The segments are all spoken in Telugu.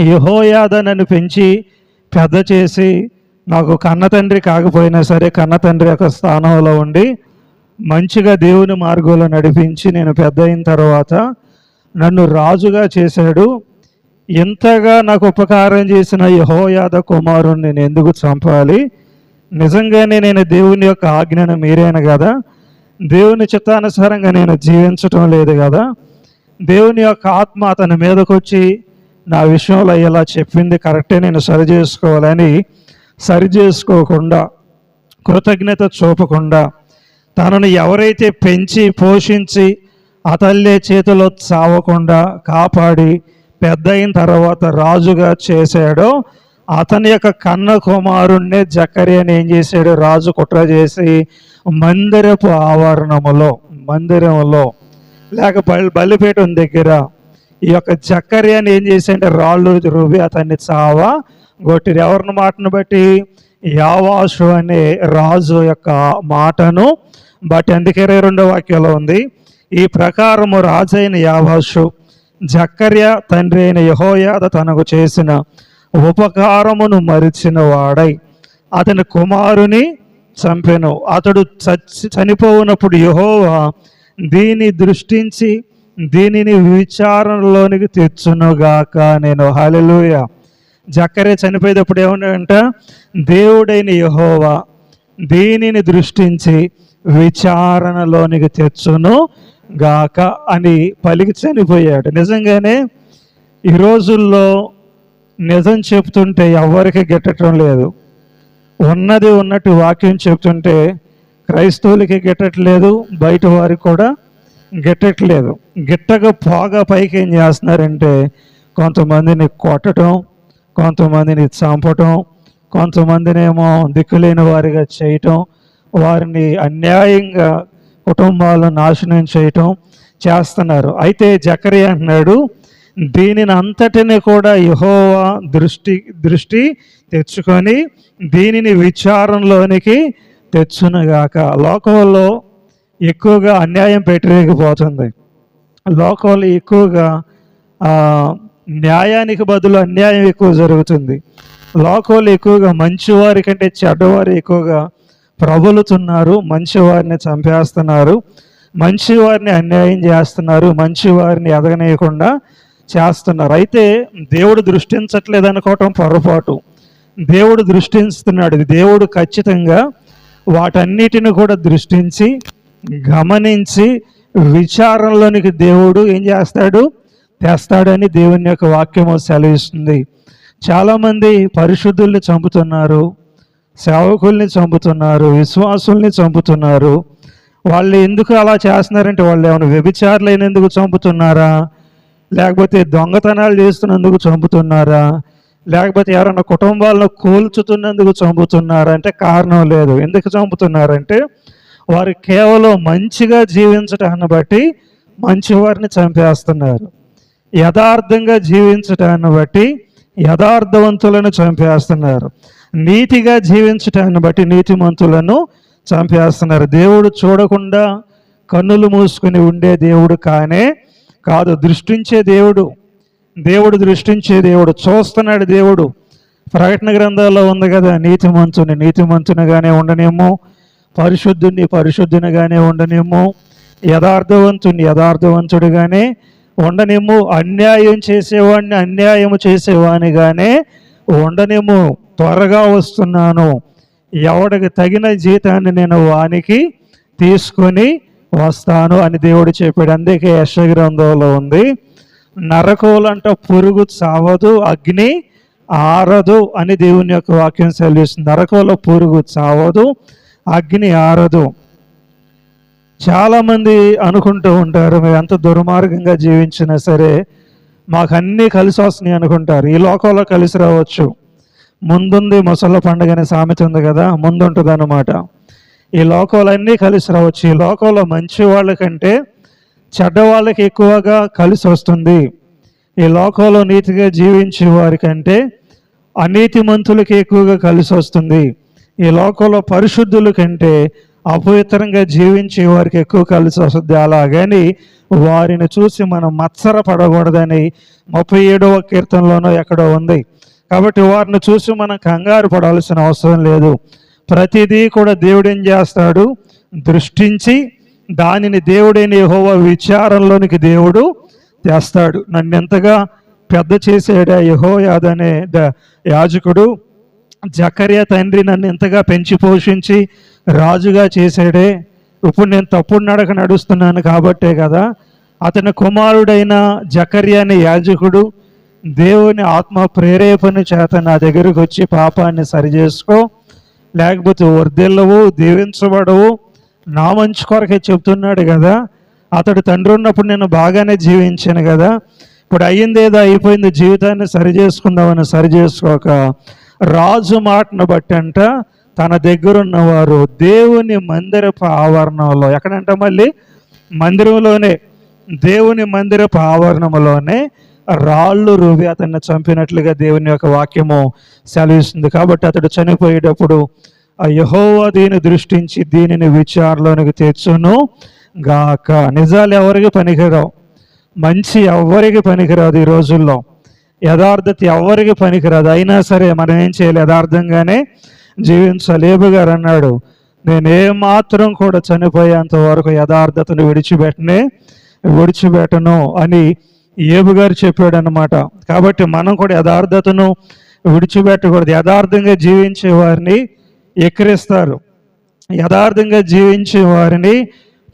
యహోయాద నన్ను పెంచి పెద్ద చేసి నాకు కన్న తండ్రి కాకపోయినా సరే కన్న తండ్రి యొక్క స్థానంలో ఉండి మంచిగా దేవుని మార్గంలో నడిపించి నేను పెద్ద అయిన తర్వాత నన్ను రాజుగా చేశాడు. ఇంతగా నాకు ఉపకారం చేసిన యహోయాద కుమారుని నేను ఎందుకు చంపాలి? నిజంగానే నేను దేవుని యొక్క ఆజ్ఞను మీరేను కదా? దేవుని చిత్తానుసారంగా నేను జీవించటం లేదు కదా? దేవుని యొక్క ఆత్మ అతని మీదకొచ్చి నా విషయంలో ఇలా చెప్పింది కరెక్టే నేను సరి చేసుకోవాలని సరి చేసుకోకుండా కృతజ్ఞత చూపకుండా తనను ఎవరైతే పెంచి పోషించి అతల్లే చేతిలో చావకుండా కాపాడి పెద్ద అయిన తర్వాత రాజుగా చేశాడో అతని యొక్క కన్న కుమారుణ్ణి జక్కరియని ఏం చేశాడు? రాజు కుట్ర చేసి మందిరపు ఆవరణములో మందిరంలో లేక బలి దగ్గర ఈ యొక్క జక్కర్యాన్ని ఏం చేశాడంటే రాళ్ళు రువి అతన్ని చావా గొట్టిరు ఎవరిని మాటను బట్టి? యావాసు అనే రాజు యొక్క మాటను బట్టి అందుకే ఇరవై రెండో వాక్యంలో ఉంది. ఈ ప్రకారము రాజైన యావాసు జక్కర్య తండ్రి అయిన యహోయాద తనకు చేసిన ఉపకారమును మరిచిన వాడై అతని కుమారుని చంపెను. అతడు చచ్చి చనిపోవునప్పుడు యహోవా దీన్ని దృష్టించి దీనిని విచారణలోనికి తెచ్చునుగాక నేను. హల్లెలూయ. జక్కరే చనిపోయేటప్పుడు ఏమంటాడంట దేవుడైన యహోవా దీనిని దృష్టించి విచారణలోనికి తెచ్చును గాక అని పలికి చనిపోయాడు. నిజంగానే ఈ రోజుల్లో నిజం చెప్తుంటే ఎవరికి గెట్టడం లేదు. ఉన్నది ఉన్నట్టు వాక్యం చెప్తుంటే క్రైస్తవులకి గిట్టట్లేదు బయట వారికి కూడా గిట్టట్లేదు. గిట్టక పోగా పైకి ఏం చేస్తున్నారంటే కొంతమందిని కొట్టడం కొంతమందిని చంపటం కొంతమందినేమో దిక్కులేని వారిగా చేయటం వారిని అన్యాయంగా కుటుంబాలను నాశనం చేయటం చేస్తున్నారు. అయితే జకరి అంటున్నాడు దీనిని అంతటిని కూడా యహోవా దృష్టి దృష్టి తెచ్చుకొని దీనిని విచారంలోనికి తెచ్చునుగాక. లోకంలో ఎక్కువగా అన్యాయం పెట్టలేకపోతుంది. లోకంలో ఎక్కువగా న్యాయానికి బదులు అన్యాయం ఎక్కువ జరుగుతుంది. లోకంలో ఎక్కువగా మంచివారి కంటే చెడ్డవారు ఎక్కువగా ప్రబలుతున్నారు మంచివారిని చంపేస్తున్నారు మంచివారిని అన్యాయం చేస్తున్నారు మంచివారిని ఎదగనేయకుండా చేస్తున్నారు. అయితే దేవుడు దృష్టించట్లేదు అనుకోవటం పొరపాటు. దేవుడు దృష్టిస్తున్నాడు. దేవుడు ఖచ్చితంగా వాటన్నిటిని కూడా దృష్టించి గమనించి విచారంలోనికి దేవుడు ఏం చేస్తాడు? తెస్తాడని దేవుని యొక్క వాక్యము సెలవిస్తుంది. చాలామంది పరిశుద్ధుల్ని చంపుతున్నారు సేవకుల్ని చంపుతున్నారు విశ్వాసుల్ని చంపుతున్నారు. వాళ్ళు ఎందుకు అలా చేస్తున్నారంటే వాళ్ళు ఏమైనా వ్యభిచారులైనందుకు చంపుతున్నారా? లేకపోతే దొంగతనాలు చేస్తున్నందుకు చంపుతున్నారా? లేకపోతే ఎవరైనా కుటుంబాలను కూల్చుతున్నందుకు చంపుతున్నారా? అంటే కారణం లేదు. ఎందుకు చంపుతున్నారంటే వారు కేవలం మంచిగా జీవించటాన్ని బట్టి మంచివారిని చంపేస్తున్నారు. యథార్థంగా జీవించటాన్ని బట్టి యథార్థవంతులను చంపేస్తున్నారు. నీతిగా జీవించటాన్ని బట్టి నీతిమంతులను చంపేస్తున్నారు. దేవుడు చూడకుండా కన్నులు మూసుకుని ఉండే దేవుడు కానే కాదు దృష్టించే దేవుడు దేవుడు దృష్టించే దేవుడు చూస్తున్నాడు దేవుడు. ప్రకటన గ్రంథాల్లో ఉంది కదా నీతిమంతుని నీతిమంతునిగానే ఉండనేమో పరిశుద్ధుని పరిశుద్ధునిగానే ఉండనేమో యథార్థవంతుని యథార్థవంతుడిగానే ఉండనేమో అన్యాయం చేసేవాడిని అన్యాయం చేసేవానిగానే ఉండనేమో త్వరగా వస్తున్నాను. ఎవడికి తగిన జీతాన్ని నేను వానికి తీసుకొని వస్తాను అని దేవుడు చెప్పాడు. అందుకే యశగ్రంథంలో ఉంది నరకోలంట పురుగు చావదు అగ్ని ఆరదు అని దేవుని యొక్క వాక్యం సెలవిస్తుంది. నరకంలో పురుగు చావదు అగ్ని ఆరదు. చాలామంది అనుకుంటూ ఉంటారు మేము ఎంత దుర్మార్గంగా జీవించినా సరే మాకు అన్నీ కలిసి వస్తున్నాయి అనుకుంటారు. ఈ లోకంలో కలిసి రావచ్చు. ముందుంది ముసళ్ళ పండుగ అనే సామెత ఉంది కదా ముందుంటుంది అనమాట ఈ లోకంలో అన్నీ కలిసి రావచ్చు. ఈ లోకంలో మంచి వాళ్ళకంటే చెడ్డ వాళ్ళకి ఎక్కువగా కలిసి వస్తుంది. ఈ లోకంలో నీతిగా జీవించే వారికంటే అనీతిమంతులకి ఎక్కువగా కలిసి వస్తుంది. ఈ లోకంలో పరిశుద్ధుల కంటే అపవిత్రంగా జీవించే వారికి ఎక్కువ కలిసి వస్తుంది. అలాగని వారిని చూసి మనం మత్సర పడకూడదని ముప్పై ఏడవ కీర్తనలోనో ఎక్కడో ఉంది. కాబట్టి వారిని చూసి మనం కంగారు పడాల్సిన అవసరం లేదు. ప్రతిదీ కూడా దేవుడు ఏం చేస్తాడు? దృష్టించి దానిని దేవుడైన యెహోవా విచారంలోనికి దేవుడు తెస్తాడు. నన్ను ఎంతగా పెద్ద చేసాడా యహోయాదనే ద యాజకుడు? జకర్య తండ్రి నన్ను ఎంతగా పెంచి పోషించి రాజుగా చేశాడే ఇప్పుడు నేను తప్పుడు నడక నడుస్తున్నాను కాబట్టే కదా అతని కుమారుడైన జకర్య అనే యాజకుడు దేవుని ఆత్మ ప్రేరేపణ చేత నా దగ్గరకు వచ్చి పాపాన్ని సరిచేసుకో లేకపోతే వర్దిల్లవు దీవించబడవు నా మంచి కొరకే చెప్తున్నాడు కదా అతడు తండ్రి ఉన్నప్పుడు నేను బాగానే జీవించాను కదా ఇప్పుడు అయ్యింది ఏదో అయిపోయింది జీవితాన్ని సరి సరిచేసుకోక సరి చేసుకోక రాజు మాటను బట్టి అంట తన దగ్గరున్నవారు దేవుని మందిరపు ఆవరణంలో. ఎక్కడంట మళ్ళీ? మందిరంలోనే. దేవుని మందిరపు ఆవరణంలోనే రాళ్ళు రువి అతన్ని చంపినట్లుగా దేవుని యొక్క వాక్యము సెలవిస్తుంది. కాబట్టి అతడు చనిపోయేటప్పుడు ఆ యహోవా దీని దృష్టించి దీనిని విచారణలోనికి తెచ్చును గాక. నిజాలు ఎవరికి పనికిరావు? మంచి ఎవరికి పనికిరాదు ఈ రోజుల్లో? యథార్థత ఎవరికి పనికిరాదు. అయినా సరే మనం ఏం చేయాలి? యథార్థంగానే జీవించాలి ఏబు గారు అన్నాడు నేను ఏమాత్రం కూడా చనిపోయేంత వరకు యథార్థతను విడిచిపెట్టనే విడిచిపెట్టను అని ఏబు గారు చెప్పాడు అనమాట కాబట్టి మనం కూడా యథార్థతను విడిచిపెట్టకూడదు. యథార్థంగా జీవించే వారిని ఎక్కిరిస్తారు. యథార్థంగా జీవించే వారిని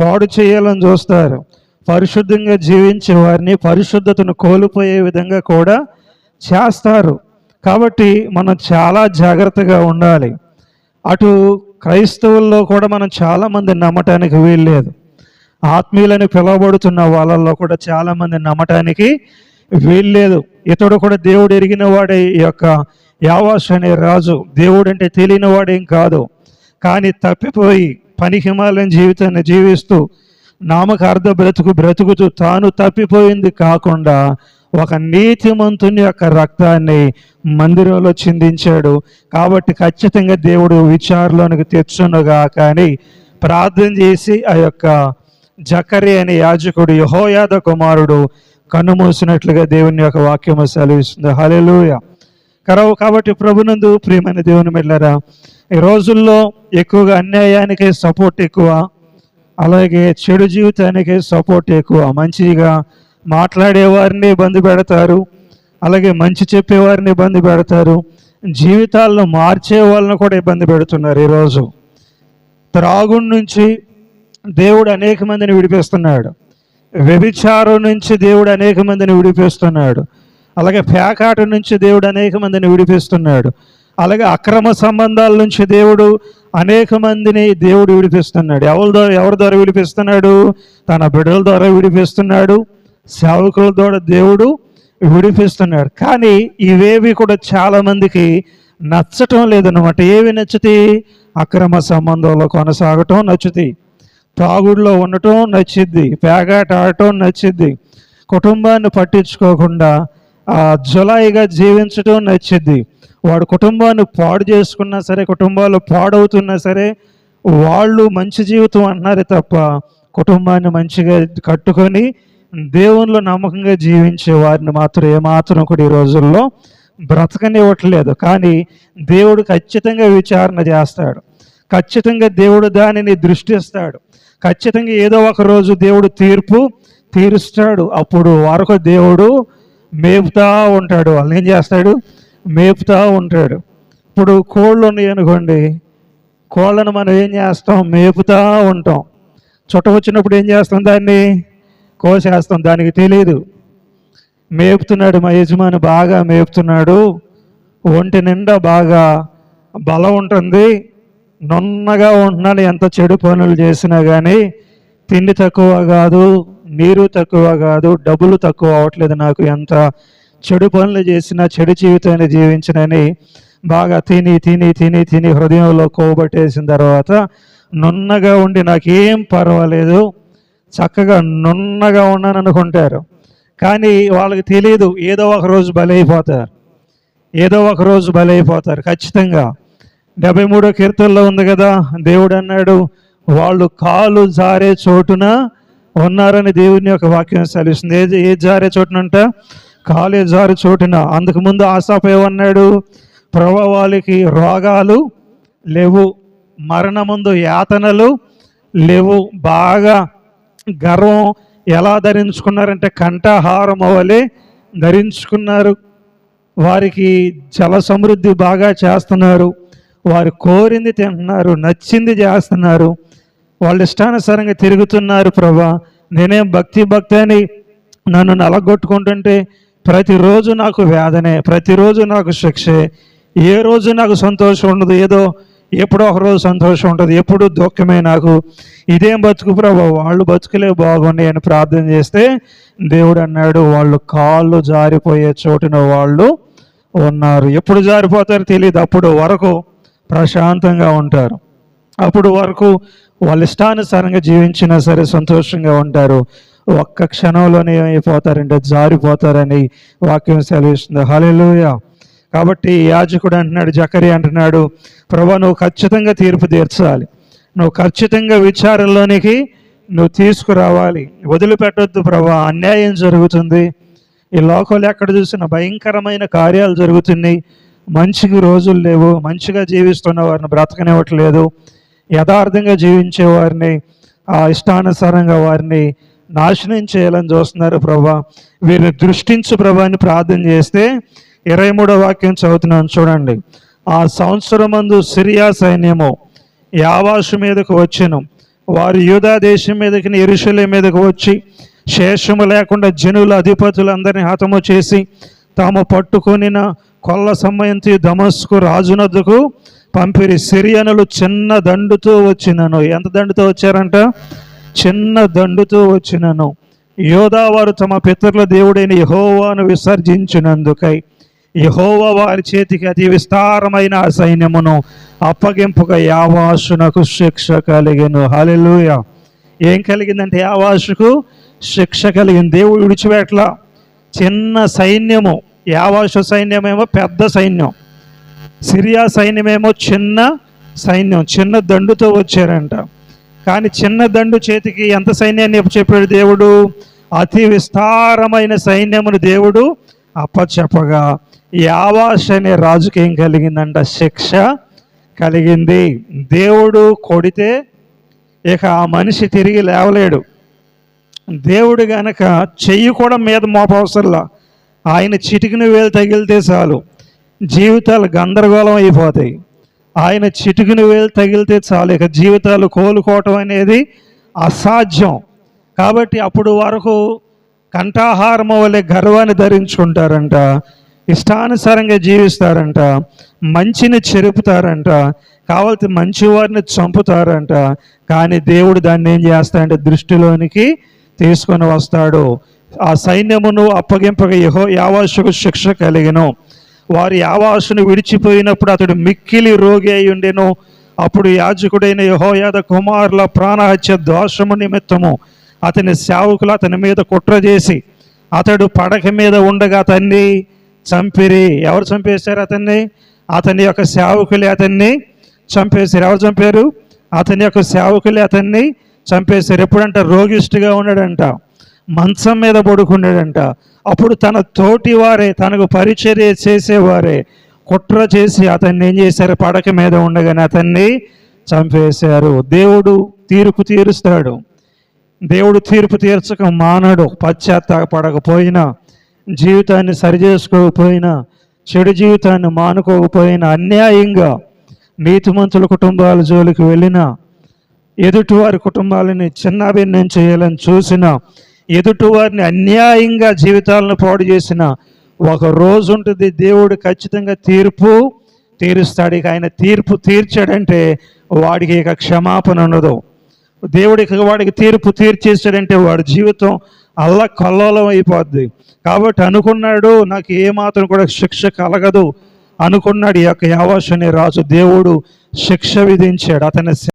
పాడు చేయాలని చూస్తారు. పరిశుద్ధంగా జీవించే వారిని పరిశుద్ధతను కోల్పోయే విధంగా కూడా చేస్తారు. కాబట్టి మనం చాలా జాగ్రత్తగా ఉండాలి. అటు క్రైస్తవుల్లో కూడా మనం చాలామంది నమ్మటానికి వీల్లేదు. ఆత్మీయులని పిలువబడుతున్న వాళ్ళల్లో కూడా చాలామంది నమ్మటానికి వీల్లేదు. ఇతడు కూడా దేవుడు ఎరిగిన వాడే ఈ యొక్క యావాస్ అనే రాజు. దేవుడు అంటే తెలియని వాడేం కాదు. కానీ తప్పిపోయి పని హిమాలయం జీవితాన్ని జీవిస్తూ నామకార్థ బ్రతుకు బ్రతుకుతూ తాను తప్పిపోయింది కాకుండా ఒక నీతిమంతుని యొక్క రక్తాన్ని మందిరంలో చిందించాడు. కాబట్టి ఖచ్చితంగా దేవుడు విచారలోనికి తెచ్చునుగా కానీ ప్రార్థన చేసి ఆ యొక్క జకరి అనే యాజకుడు యహోయాద కుమారుడు కన్నుమూసినట్లుగా దేవుని యొక్క వాక్యము సెలవిస్తుంది. హల్లెలూయా. కరవు కాబట్టి ప్రభునందు ప్రియమైన దేవుని మెల్లరా ఈ రోజుల్లో ఎక్కువగా అన్యాయానికి సపోర్ట్ ఎక్కువ అలాగే చెడు జీవితానికి సపోర్ట్ ఎక్కువ. మంచిగా మాట్లాడేవారిని ఇబ్బంది పెడతారు. అలాగే మంచి చెప్పేవారిని ఇబ్బంది పెడతారు. జీవితాలను మార్చే వాళ్ళని కూడా ఇబ్బంది పెడుతున్నారు ఈరోజు. త్రాగుడి నుంచి దేవుడు అనేక మందిని విడిపిస్తున్నాడు. వ్యభిచారం నుంచి దేవుడు అనేక మందిని విడిపిస్తున్నాడు. అలాగే పేకాట నుంచి దేవుడు అనేక మందిని విడిపిస్తున్నాడు. అలాగే అక్రమ సంబంధాల నుంచి దేవుడు అనేక మందిని దేవుడు విడిపిస్తున్నాడు. ఎవరి ద్వారా ఎవరి ద్వారా విడిపిస్తున్నాడు? తన బిడ్డల ద్వారా విడిపిస్తున్నాడు. సేవకుల ద్వారా దేవుడు విడిపిస్తున్నాడు. కానీ ఇవేవి కూడా చాలామందికి నచ్చటం లేదన్నమాట. ఏవి నచ్చుతాయి? అక్రమ సంబంధంలో కొనసాగటం నచ్చుతాయి. తాగుడులో ఉండటం నచ్చిద్ది. పేగాట ఆడటం నచ్చిద్ది. కుటుంబాన్ని పట్టించుకోకుండా జులాయిగా జీవించటం నచ్చింది వాడు కుటుంబాన్ని పాడు చేసుకున్నా సరే కుటుంబాలు పాడవుతున్నా సరే వాళ్ళు మంచి జీవితం అన్నారే తప్ప కుటుంబాన్ని మంచిగా కట్టుకొని దేవునిలో నమ్మకంగా జీవించే వారిని మాత్రం ఏమాత్రం కూడా ఈ రోజుల్లో బ్రతకనివ్వట్లేదు. కానీ దేవుడు ఖచ్చితంగా విచారణ చేస్తాడు. ఖచ్చితంగా దేవుడు దానిని దృష్టిస్తాడు. ఖచ్చితంగా ఏదో ఒక రోజు దేవుడు తీర్పు తీరుస్తాడు. అప్పుడు వరకు దేవుడు మేపుతా ఉంటాడు. వాళ్ళని ఏం చేస్తాడు? మేపుతా ఉంటాడు. ఇప్పుడు కోళ్ళు ఉన్నాయి అనుకోండి. కోళ్ళను మనం ఏం చేస్తాం? మేపుతా ఉంటాం. చుట్ట వచ్చినప్పుడు ఏం చేస్తాం దాన్ని? కోసేస్తాం. దానికి తెలియదు మేపుతున్నాడు మా యజమాని బాగా మేపుతున్నాడు. ఒంటి నిండా బాగా బలం ఉంటుంది. నున్నగా ఉంటున్నాను ఎంత చెడు పనులు చేసినా కానీ తిండి తక్కువ కాదు. నీరు తక్కువ కాదు డబ్బులు తక్కువ అవ్వట్లేదు నాకు. ఎంత చెడు పనులు చేసినా చెడు జీవితాన్ని జీవించినని బాగా తిని తిని తిని తిని హృదయంలో కోబట్టేసిన తర్వాత నున్నగా ఉండి నాకేం పర్వాలేదు. చక్కగా నున్నగా ఉన్నాను అనుకుంటారు కానీ వాళ్ళకి తెలియదు ఏదో ఒక రోజు బలైపోతారు. ఏదో ఒక రోజు బలైపోతారు ఖచ్చితంగా. డెబ్బై మూడో కీర్తనలో ఉంది కదా దేవుడు అన్నాడు వాళ్ళు కాలు జారే చోటున ఉన్నారని దేవుని యొక్క వాక్యం సెలవుస్తుంది. ఏ ఏ జారే చోటునంట? కాలే జారే చోటున. అందుకు ముందు ఆశాప ఏమన్నాడు? ప్రభు వాళ్ళకి రోగాలు లేవు. మరణముందు యాతనలు లేవు. బాగా గర్వం ఎలా ధరించుకున్నారంటే కంఠహారం అవ్వాలి ధరించుకున్నారు. వారికి జల సమృద్ధి బాగా చేస్తున్నారు. వారు కోరింది తింటున్నారు నచ్చింది చేస్తున్నారు. వాళ్ళు ఇష్టానుసారంగా తిరుగుతున్నారు ప్రభా. నేనేం భక్తి భక్తి అని నన్ను నలగొట్టుకుంటుంటే ప్రతిరోజు నాకు వేదనే ప్రతిరోజు నాకు శిక్షే. ఏ రోజు నాకు సంతోషం ఉండదు ఏదో ఎప్పుడో ఒకరోజు సంతోషం ఉంటుంది ఎప్పుడు దుఃఖమే నాకు. ఇదేం బతుకు ప్రభా? వాళ్ళు బతుకులే బాగుండి అని ప్రార్థన చేస్తే దేవుడు అన్నాడు వాళ్ళు కాళ్ళు జారిపోయే చోటున వాళ్ళు ఉన్నారు. ఎప్పుడు జారిపోతారో తెలియదు అప్పుడు వరకు ప్రశాంతంగా ఉంటారు. అప్పుడు వరకు వాళ్ళ ఇష్టానుసారంగా జీవించినా సరే సంతోషంగా ఉంటారు. ఒక్క క్షణంలోనే ఏమైపోతారంటే జారిపోతారని వాక్యం సెలవిస్తుంది. హల్లెలూయా. కాబట్టి యాజకుడు అంటున్నాడు జకరి అంటున్నాడు ప్రభా నువ్వు ఖచ్చితంగా తీర్పు తీర్చాలి. నువ్వు ఖచ్చితంగా విచారంలోనికి నువ్వు తీసుకురావాలి. వదిలిపెట్టొద్దు ప్రభా అన్యాయం జరుగుతుంది. ఈ లోకంలో ఎక్కడ చూసినా భయంకరమైన కార్యాలు జరుగుతున్నాయి. మంచికి రోజులు లేవు మంచిగా జీవిస్తున్న వారిని బ్రతకనివ్వట్లేదు. యథార్థంగా జీవించే వారిని ఆ ఇష్టానుసారంగా వారిని నాశనం చేయాలని చూస్తున్నారు ప్రభా. వీరిని దృష్టించు ప్రభా అని ప్రార్థన చేస్తే ఇరవై మూడో వాక్యం చదువుతున్నాను చూడండి. ఆ సంవత్సరం మందు సిరియా సైన్యము యావాసు మీదకు వచ్చెను. వారు యూదా దేశం మీదకి ఎరుషులే మీదకు వచ్చి శేషము లేకుండా జనుల అధిపతులందరినీ హతము చేసి తాము పట్టుకొనిన కొల్ల సమయంతి దమస్కు రాజునద్దుకు పంపిరి సిరియనులు చిన్న దండుతో వచ్చినను. ఎంత దండుతో వచ్చారంట? చిన్న దండుతో వచ్చినను. యోధా వారు తమ పితరుల దేవుడైన యహోవాను విసర్జించినందుకై యహోవా వారి చేతికి అతి విస్తారమైన ఆ సైన్యమును అప్పగింపుగా యావాసునకు శిక్ష కలిగెను. హల్లెలూయా. ఏం కలిగిందంటే యావాసుకు శిక్ష కలిగింది. దేవుడు విడిచిపెట్ల చిన్న సైన్యము. యావాసు సైన్యమేమో పెద్ద సైన్యం. సిరియా సైన్యమేమో చిన్న సైన్యం చిన్న దండుతో వచ్చారంట. కానీ చిన్న దండు చేతికి ఎంత సైన్యాన్ని చెప్పాడు దేవుడు? అతి విస్తారమైన సైన్యమును దేవుడు అప్పచెప్పగా. యావాష్ అనే రాజుకి ఏం కలిగిందంట? శిక్ష కలిగింది. దేవుడు కొడితే ఇక ఆ మనిషి తిరిగి లేవలేడు. దేవుడు గనక చెయ్యి కూడా మీద మోపవసరంలా. ఆయన చిటికిన వేలు తగిలితే చాలు. జీవితాలు గందరగోళం అయిపోతాయి. ఆయన చిటుకుని వేలు తగిలితే చాలు. ఇక జీవితాలు కోలుకోవటం అనేది అసాధ్యం. కాబట్టి అప్పుడు వరకు కంఠాహారము వలె గర్వాన్ని ధరించుకుంటారంట. ఇష్టానుసారంగా జీవిస్తారంట. మంచిని చెరుపుతారంట. కావాల్సి మంచి వారిని చంపుతారంట. కానీ దేవుడు దాన్ని ఏం చేస్తాడంటే దృష్టిలోనికి తీసుకొని వస్తాడు. ఆ సైన్యమును అప్పగింపగా యహో యావాసుకు శిక్ష కలిగను. వారి ఆవాసును విడిచిపోయినప్పుడు అతడు మిక్కిలి రోగి అయి ఉండెను. అప్పుడు యాజకుడైన యహోయాద కుమారుల ప్రాణహత్య దోషము నిమిత్తము అతని సేవకులు అతని మీద కుట్ర చేసి అతడు పడక మీద ఉండగా అతన్ని చంపిరి. ఎవరు చంపేశారు అతన్ని? అతని యొక్క సేవకులే అతన్ని చంపేశారు. ఎవరు చంపారు? అతని యొక్క సేవకులే అతన్ని చంపేశారు. ఎప్పుడంట? రోగిష్టిగా ఉన్నాడంట. మంచం మీద పడుకున్నాడంట. అప్పుడు తన తోటి వారే తనకు పరిచర్య చేసేవారే కుట్ర చేసి అతన్ని ఏం చేశారు? పడక మీద ఉండగానే అతన్ని చంపేశారు. దేవుడు తీర్పు తీరుస్తాడు. దేవుడు తీర్పు తీర్చక మానడు. పశ్చాత్తాపడకపోయినా జీవితాన్ని సరిచేసుకోకపోయినా చెడు జీవితాన్ని మానుకోకపోయినా అన్యాయంగా నీతిమంతుల కుటుంబాల జోలికి వెళ్ళినా ఎదుటివారి కుటుంబాలని చిన్నాభిన్నం చేయాలని చూసినా ఎదుటివారిని అన్యాయంగా జీవితాలను పాడు చేసిన ఒక రోజు ఉంటుంది. దేవుడు ఖచ్చితంగా తీర్పు తీరుస్తాడు. ఇక ఆయన తీర్పు తీర్చాడంటే వాడికి ఇక క్షమాపణ ఉండదు. దేవుడికి వాడికి తీర్పు తీర్చేసాడంటే వాడి జీవితం అల్ల కల్లోలం అయిపోద్ది. కాబట్టి అనుకున్నాడు నాకు ఏమాత్రం కూడా శిక్ష కలగదు. అనుకున్నాడు ఈ యొక్క యావాష్ రాజు దేవుడు శిక్ష విధించాడు. అతని